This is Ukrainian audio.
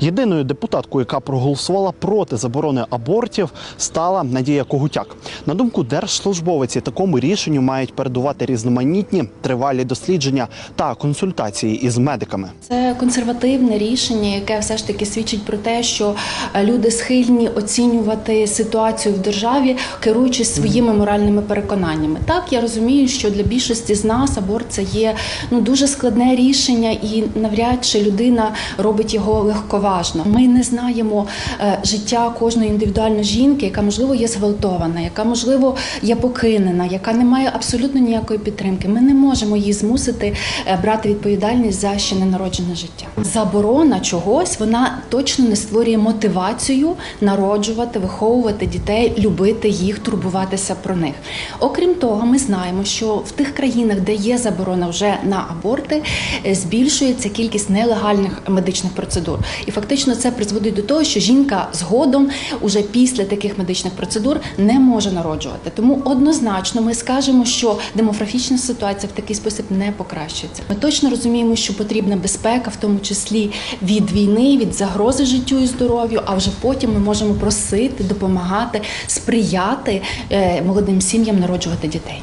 Єдиною депутаткою, яка проголосувала проти заборони абортів, стала Надія Когутяк. На думку держслужбовиці, такому рішенню мають передувати різноманітні тривалі дослідження та консультації із медиками. Це консервативне рішення, яке все ж таки свідчить про те, що е, люди схильні оцінювати ситуацію в державі, керуючись своїми моральними переконаннями. Так я розумію, що для більшості з нас аборт це є ну дуже складне рішення, і навряд чи людина робить його легковажно. Ми не знаємо е, життя кожної індивідуальної жінки, яка можливо є зґвалтована, яка можливо є покинена, яка не має абсолютно ніякої підтримки. Ми не можемо її змусити е, брати відповідальність за ще ненароджене життя. Заборона чогось вона точно не створює мотивацію народжувати, виховувати дітей, любити їх, турбуватися про них. Окрім того, ми знаємо, що в тих країнах, де є заборона вже на аборти, е, збільшується кількість нелегальних медичних процедур. І фактично це призводить до того, що жінка згодом, уже після таких медичних процедур, не може народжувати. Тому однозначно ми скажемо, що демографічна ситуація в такий спосіб не покращується. Ми точно розуміємо, що потрібна безпека, в тому числі від війни, від загрози життю і здоров'ю. А вже потім ми можемо просити, допомагати, сприяти е, молодим сім'ям народжувати дітей.